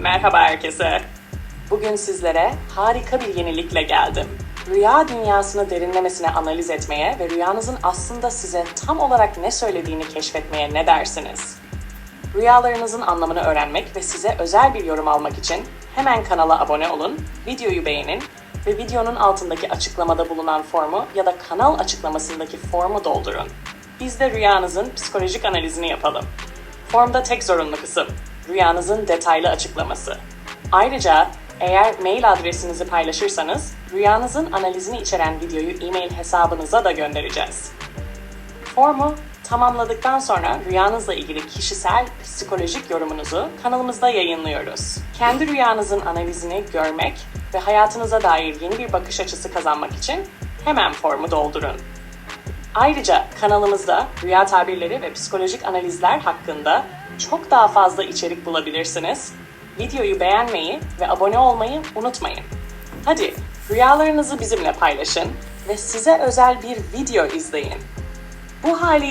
Merhaba herkese. Bugün sizlere harika bir yenilikle geldim. Rüya dünyasını derinlemesine analiz etmeye ve rüyanızın aslında size tam olarak ne söylediğini keşfetmeye ne dersiniz? Rüyalarınızın anlamını öğrenmek ve size özel bir yorum almak için hemen kanala abone olun, videoyu beğenin ve videonun altındaki açıklamada bulunan formu ya da kanal açıklamasındaki formu doldurun. Biz de rüyanızın psikolojik analizini yapalım. Formda tek zorunlu kısım, rüyanızın detaylı açıklaması. Ayrıca eğer mail adresinizi paylaşırsanız, rüyanızın analizini içeren videoyu e-mail hesabınıza da göndereceğiz. Formu tamamladıktan sonra rüyanızla ilgili kişisel psikolojik yorumunuzu kanalımızda yayınlıyoruz. Kendi rüyanızın analizini görmek ve hayatınıza dair yeni bir bakış açısı kazanmak için hemen formu doldurun. Ayrıca kanalımızda rüya tabirleri ve psikolojik analizler hakkında çok daha fazla içerik bulabilirsiniz. Videoyu beğenmeyi ve abone olmayı unutmayın. Hadi rüyalarınızı bizimle paylaşın ve size özel bir video izleyin. Bu haliyle